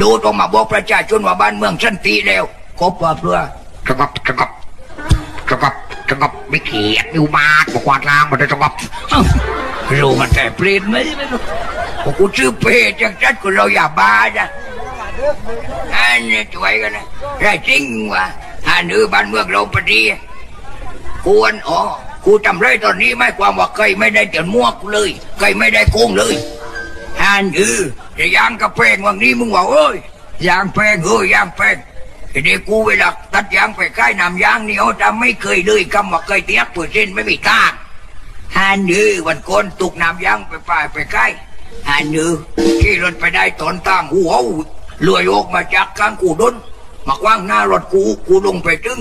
ดูตรงมาบอกประชาชนว่าบ้านเมืองสันติแล้วครบว่าเพื่อสงบสงบสงบสงบไม่เขียดนิวมาดบอกวาดล้างมาได้สงบเอ้ารู้มันแต่เปลี่ยนไหมไม่รู้พวกกูชื่อเพจจังจัดกูเราอย่าบ้าจ้ะอันนี้ช่วยกันนะได้จริงวะอันนี้บ้านเมืองเราปฏิควรอ๋อกูจำไรตอนนี้ไม่ความว่าเคยไม่ได้เตียนมวกเลยเคยไม่ได้โกงเลยอันนี้ จะยางกระเพงวันนี้มึงว่าเอ้ยยางแพงเอ้ยยางแพงทีนี้กูเวลาตัดยางไปใกล้นำยางนี่เขาจะไม่เคยเลยคำว่าเคยเตียกเปอร์เซ็นต์ไม่มีทางฮันนือวันก่อนตุกน้ำยางไปป่ายไปใกล้ฮันนือที่รถไปได้ตอนตั้งหัวเลื่อยออกมาจากกลางกูดนมากว้างหน้ารถกูกูลงไปถึง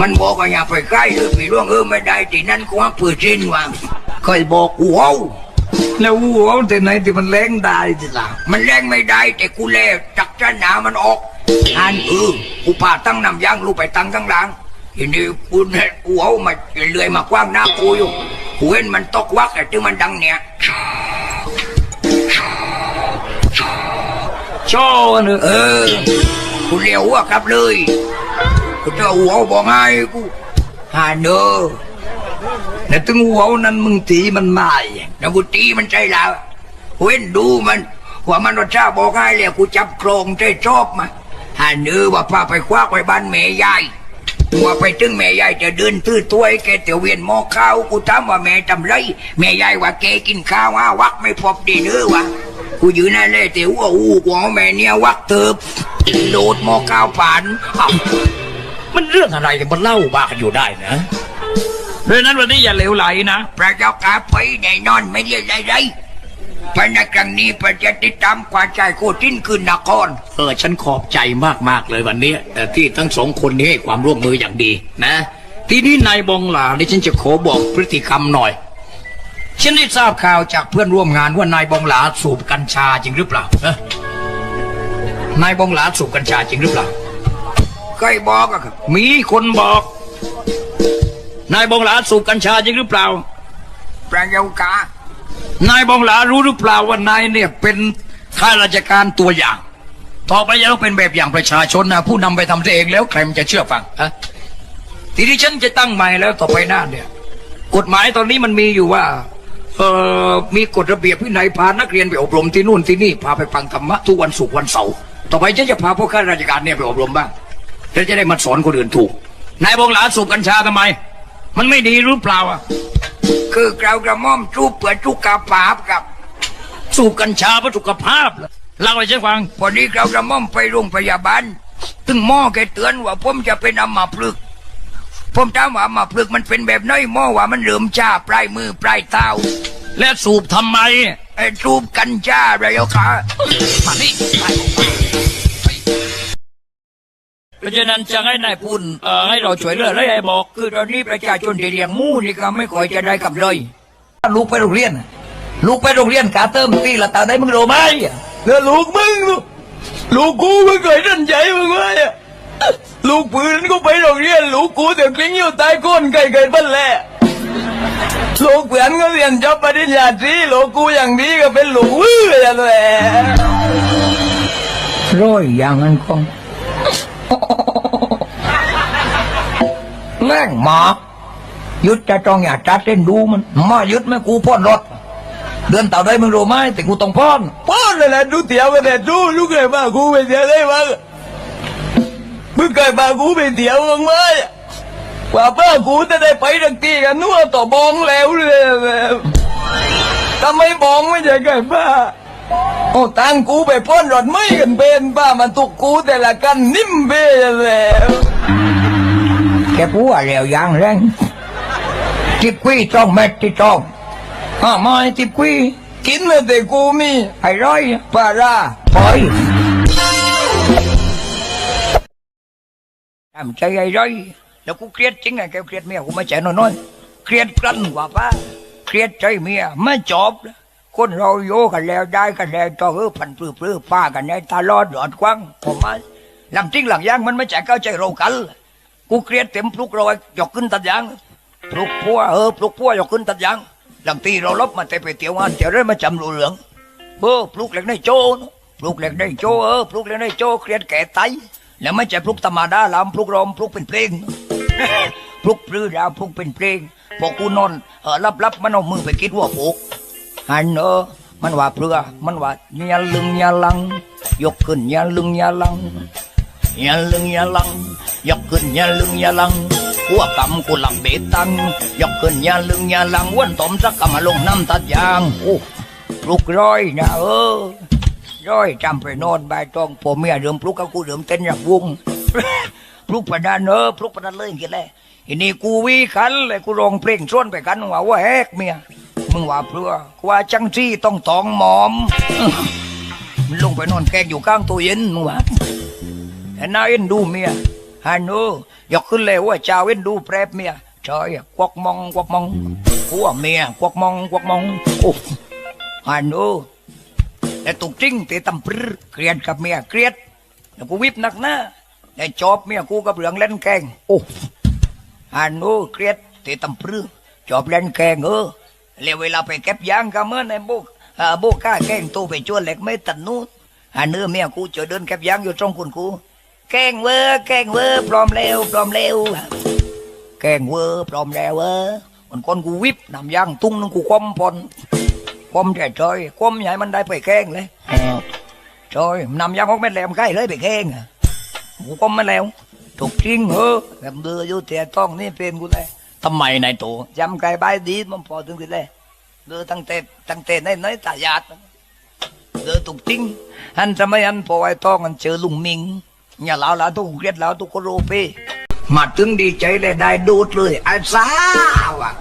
มันบอกว่าอย่าไปใกล้เลยพี่ร่วงเออไม่ได้ที่นั่นกว่าเปื่อเช่นว่างเคยบอกกูเอา แล้ววัวแต่ไหนที่มันแรงได้ทีลังมันแรงไม่ได้แต่กูแลจักจะหนามันออกฮันเออกูพาตั้งน้ำยางลูกไปตั้งข้างหลังทีนี้กูเนี่ยกูเอามาเลื่อยมากว้างหน้ากูอยู่กูเห็นมันตกวักแต่ถึงมันดังเนี่ยชว์เนอเออกูเลี้ยวหัวกลับเลยกูจะหัวบอกให้กูหาเนอ แต่ถึงวัวนั้นมึงตีมันไม่แล้วกูตีมันใจแล้วเว้นดูมันว่ามันรสชาติบอกให้เลยกูจับโครงใจชอบมาหาเนื้อว่าพาไปคว้าไปบ้านแม่ยายว่าไปถึงแม่ยายจะเดินตื้อถ้วยแกเตียวเวียนหม้อข้าวกูถามว่าแม่ทำไรแม่ยายว่าแกกินข้าวว่าวักไม่พบดีเนื้อวะกูอยู่นั่นเลยเตียวว่าอู้กูเอาแม่เนี่ยวักเติบโดดหม้อข้าวผ่านมันเรื่องอะไรมันเล่าบ้าอยู่ได้นะ เพราะฉะนั้นวันนี้อย่าเหลวไหลนะ พระเจ้ากาไปแน่นอนไม่เรียกอะไรภายในครั้งนี้ประจะติดตามกวาดใจโคตินคืนนคร เออฉันขอบใจมากๆเลยวันนี้เอ่อที่ทั้งสองคนนี้ให้ความร่วมมืออย่างดีนะ ทีนี้นายบองหลานี่ฉันจะขอบอกพฤติกรรมหน่อย ฉันได้ทราบข่าวจากเพื่อนร่วมงานว่านายบองหลาสูบกัญชาจริงหรือเปล่าเอ้อนายบองหลาสูบกัญชาจริงหรือเปล่าเคยบอกอะครับ มีคนบอก นายบองหลาสูบกัญชาจริงหรือเปล่าพระเจ้ากานายบองหลารู้หรือเปล่าว่านายเนี่ยเป็นข้าราชการตัวอย่าง ต่อไปจะต้องเป็นแบบอย่างประชาชนนะผู้นำไปทำเองแล้วใครมันจะเชื่อฟังฮะทีนี้ฉันจะตั้งใหม่แล้วต่อไปหน้าเนี่ย กฎหมายตอนนี้มันมีอยู่ว่าเออมีกฎระเบียบวินัยพานักเรียนไปอบรมที่นู่นที่นี่พาไปฟังธรรมะทุกวันศุกร์วันเสาร์ต่อไปฉันจะพาพวกข้าราชการเนี่ยไปอบรมบ้างแล้วจะได้มาสอนคนอื่นถูกนายบองหลาสูบกัญชาทำไม มันไม่ดีหรือเปล่าอะคือกล่าวกระหม่อมจูบเปิดทุกกาปาบกับ สูบกัญชาเพื่อสุขภาพเหรอเล่าให้ฉันฟัง พอดีกล่าวกระหม่อมไปโรงพยาบาลถึงหม้อแกเตือนว่าผมจะเป็นอัมพฤกษ์ผมถามว่าอัมพฤกษ์มันเป็นแบบไหนหม้อว่ามันเหลื่อมชาปลายมือปลายเท้าและสูบทำไม ไอ้จูบกัญชาระยะขามานี่เพ ราะฉะนั้นจะให้นายพูนเอ่อให้เราช่วยเหลืออะไรให้บอก คือตอนนี้ประชาชนที่เลี้ยงหมูนี่ก็ไม่ค่อยจะได้กับเลย ลูกไปโรงเรียนน่ะลูกไปโรงเรียนกาเติมตีละตาได้มึงรู้ไหมแล้วลูกมึงลูกลูกกูไม่เคยดันใจมึงเลยอะลูกปืนนั้นก็ไปโรงเรียน ลูกกูเดี๋ยวกลิ้งอยู่ใต้ก้นไก่ไก่บ้านแหละลูกเพื่อนก็เรียนจบปริญญาตรีลูกกูอย่างนี้ก็เป็นลูกวื้ออย่างแหละร้อยอย่างนั้นคง แม่งหมายุดจะต้องอย่าจัดเส้นดูมันมายุดไหม่กูพ่นรถ เดือนต่อได้มึงรู้ไหมแต่กูต้องพ่นป้อนเลยแหละดูเตี๋ยวกันแต่ดูลูกเคยพากูไปเที่ยวได้บ้างมึงเคยพากูไปเที่ยวบ้างไหมกว่าป้ากูจะได้ไปทักทีกันนัวต่อบองแล้วเลยทำไมบองไม่ใช่ไก่ป้า โอ้ตังกูไปพ่นรถไม่กันเป็นป้ามันตุกกูแต่ละกันนิ่มเบ้แล้วแกพูดอะไรอย่างแรงทิบกุ้ยจ้องเม็ดที่จ้องห้าไม้ทิบกุ้ยกินเลยแต่กูมีไอ้ร้อยปลาร้าปอยทำใจไอ้ร้อยแล้วกูเครียดจริงไงแกเครียดเมียกูไม่ใจน้อยๆเครียดพลันกว่าป้าเครียดใจเมียไม่จบเลย คนเราโยกันแล้วได้กันแล้วต่อเออพันปลื้อปลื้อป้ากันได้ตลอดหลอดกว้างผมมาหลังจริงหลังย่างมันไม่ใจเข้าใจเรากัน กูเครียดเต็มปลุกเรายกขึ้นตัดยางปลุกพัวเออปลุกพัวยกขึ้นตัดยางหลังตีเราลบมาแต่ไปเตียวงานเตียวได้มาจำรูเหลืองเบอร์ปลุกเหล็กในโจนปลูกเหล็กได้โจเออปลูกเหล็กได้โจเครียดแก่ไตแล้วไม่ใช่ปลูกธรรมดาลำปลูกรอมปลูกเป็นเพลงปลุกปลื้อดาวปลุกเป็นเพลงพอกูนอนเออรับรับมันเอามือไปคิดว่าปลุก หันเออมันว่าเปลือมันว่าอย่าลึงอย่าลัง ยกขึ้นอย่าลึงอย่าลังอย่าลึงอย่าลัง ยกขึ้นอย่าลึงอย่าลังหัวกำกูหลับเบตัง ยกขึ้นอย่าลึงอย่าลังวันตอมสักกำมาลงน้ำตัดยางโอ้ลุกร้อยนะเออร้อยจำไปนอนใบตองผมเมียเดิมปลุกกับกูเดิมเต้นอย่างวงปลุกประดานเออปลุกประดานเลยกินเลยทีนี้กูวีขันเลยกูร้องเพลงชวนไปกันว่าว่าแฮกเมีย มึงว่าเพื่อกว่าจังซี่ต้องตองหมอมมันลงไปนอนแกงอยู่ข้างตู้เย็นมึงว่าแต่น่าเอ็นดูเมียฮันโนยกขึ้นเลยว่าเจ้าเอ็นดูแปรบเมียชอยควักมองควักมองหัวเมียควักมองควักมองโอ้ฮันโนแต่ตุกจริงแต่ตำปรือเครียดกับเมียเครียดแล้วกูวิบหนักหน้าแต่จอบเมียกูกับเรื่องเล่นแกงโอ้ฮันโนเครียดแต่ตำปรือจอบเล่นแกงเออ แล้วเวลาไปเก็บยางก็เหมื่อนในบุกอ่าโบก้าแกงตู้ไปจวนเหล็กไม่ตัดนู้นอ่าเนื้อเมียกูจะเดินแคบยางอยู่ตรงคุณกูแกงเวอร์แกงเวอร์พร้อมแล้วพร้อมแล้วแกงเวอร์พร้อมแล้วเวอร์มันคนกูวิบนำยางตุ้งนึงกูคว่ำพอนคว่ำใจจอยคว่ำใหญ่มันได้ไปแกงเลยจอยนำยางออกไม่แหลมใกล้เลยไปแกงกูคว่ำมาแล้วถูกจริงเหรอแบบเดืออยู่แต่ต้องนี่เป็นกูเลย ทำไมนายตัวจำไก่ใบดีมันพอถึงสิเลยเดือตั้งแต่ตั้งแต่ในในตายาดเดือตุกติ้งอันทำไมอันพอไอ้ต้องอันเจอลุงมิงอย่าเล่าแล้วทุกเรียดแล้วทุกคนรู้พี่มาถึงดีใจเลยได้ดูดเลยไอ้สาวอะ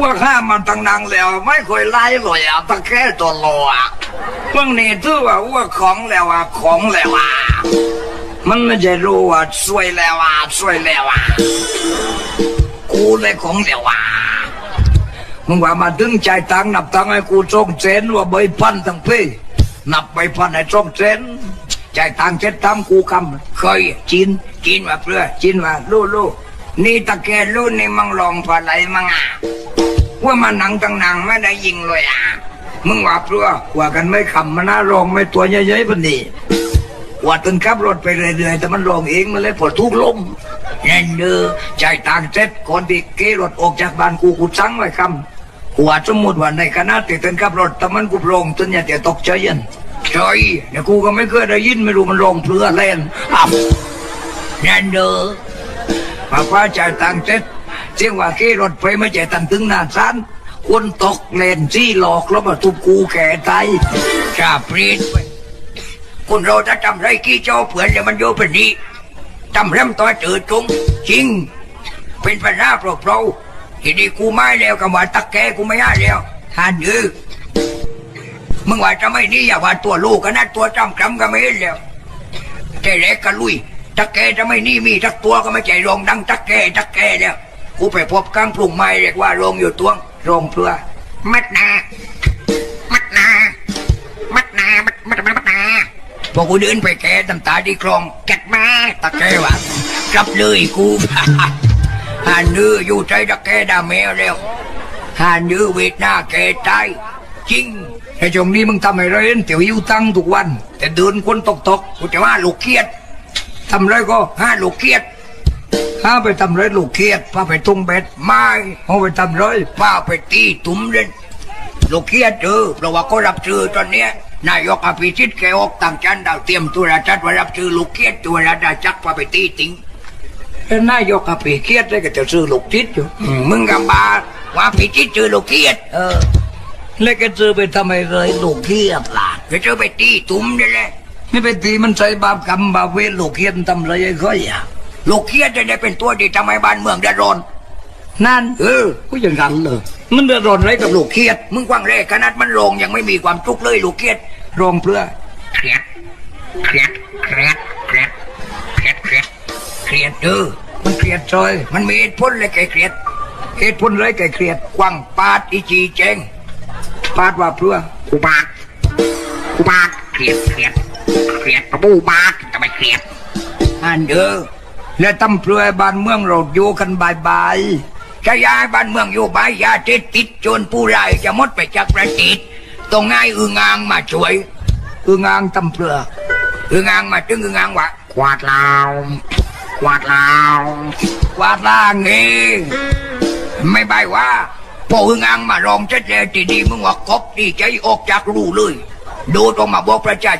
ว่าข้ามันตั้งนางแล้ว ไม่เคยไล่เลยอะตะแค่ตัวโลอะพวกนี้ถือว่าว่าของแล้วอะของแล้วอะมันไม่ใช่รู้ว่าสวยแล้วอะสวยแล้วอะ เลยของแล้วอะมึงว่ามาดึงใจตังค์นับตังค์ให้กูจงเซนว่าใบพันทั้งพี่นับใบพันให้จงเซนใจตังค์เช็ดทำกูคำเคยจินจินว่าเพื่อจินว่าลู่ลู่นี่ตะแกลู่นี่มังลองพอไหลมังอะว่ามันหนังตั้งหนังไม่ได้ยิงเลยอะมึงว่าเพื่อว่ากันไม่คำมันน่าลองไม่ตัวใหญ่ๆพันนี้ว่าตึงขับรถไปเรื่อยๆแต่มันลองเองมันเลยปวดทุกข์ลม แน่นเด้อใจายตังเสร็จก่อนที่เกรถออกจากบ้านกูกูสั่งไว้คำกูว่าสมมติว่าในคณะติดเต้นขับรถแต่มันกูโปรงจนอย่าเดี๋ยตกใจยันใช่เดี๋ยวกูก็ไม่เคยได้ยินไม่รู้มันลงเพื่อเล่นอ้าวนั่นเด้อมาฟ้าใจต่างเสร็จเสียงว่าขี่รถไปไม่ใจตังถึงนาซันคนตกเลนซี่หลอกแล้วมาทุบกูแก่ตายชาปรีดไปคนเราถ้าจำไรกี้เจ้าเผื่อนแล้วมันโยเป็นนี้ จำเริ่มต่อเจอจงจริง เป็นปัญหาเปล่าๆทีนี้กูไม่แล้วกับว่าตักแกกูไม่ให้แล้วท่านยือมึงว่าจะไม่นี่อย่าว่าตัวลูกกันนะตัวจำคำก็ไม่เห็นแล้วใจเล็กก็ลุยตักแกจะไม่นี่มีทักตัวก็ไม่ใจรองดังตักแกตักแกแล้วกูไปพบกลางปรุงไม้เรียกว่าโรงอยู่ตวงโรงเพื่อมัดนา มัดนา มัดนา มัดมัดมัดมัด พอกูเดินไปแกตำตาดีคลองแกดมาตะแกวะกลับเลยกูหานืออยู่ใจตะแกดาแมวแล้วหานือเวทหน้าแกตายจริงไอ้จงนี้มึงทำให้เราเห็นเตี๋ยวยิ้วตั้งทุกวัน แต่เดินคนตกตกกูจะว่าลูกเครียดทำไรก็ห้าลูกเครียดห้าไปทำไรลูกเครียดพาไปทุ่งเบ็ดไม้เอาไปทำไรพาไปตีตุ้มเล่นลูกเครียดเออเพราะว่าก็รับซื้อตอนเนี้ย นายกอภิชิตแกออกต่างจันดาวเตรียมตัวราชัดว่ารับซื้อลูกเครียดตัวราดาจักพาไปตีติงแล้วนายกอภิเครียดเลยก็จะซื้อลูกทิศอยู่อืมมึงกับบาว่าอภิชิตซื้อลูกเครียดเออแล้วก็ซื้อไปทำไมเลยลูกเครียดล่ะก็ซื้อไปตีตุ้มนี่แหละไม่ไปตีมันใส่บาปกรรมบาปเวรลูกเครียดทำอะไรไอ้ค่อยอะลูกเครียดจะได้เป็นตัวดีทำให้บ้านเมืองเดือดร้อน นั่นเออก็อย่างนั้นเลยมันเดือดร้อนอะไรกับลูกเครียด มึงกว้างเร่ขนาดมันโรงยังไม่มีความทุกข์เลยลูกเครียดโรงเพื่อเครียดเครียดเครียดเครียดเครียดเครียดเครียดเออมันเครียดซอย มันมีเหตุผลเลยแกเครียดเหตุผลเลยแกเครียดกว้างปาดอีจีเจงปาดว่าเพื่อกูบาดกูบาดเครียดเครียดเครียดประบูบาดทำไมเครียดอันเด้อและตำเปลือยบ้านเมืองเราอยู่กันบายบาย ๆจะย้ายบ้านเมืองอยู่บายยาติดติดจนผู้ร้ายจะหมดไปจากประเทศต้องง่ายอึงอ่างมาช่วยกูอึงางตำเปลืออึงอ่างมาถึงอึงอ่างวะกวาดลาวกวาดลาววาดล่างเองไม่ใบว่าพออึงอ่างมารองเจ็ดแล้วทีดีมึงว่ากบดีใจออกจากรูเลยดดออกมาบอกประชาชน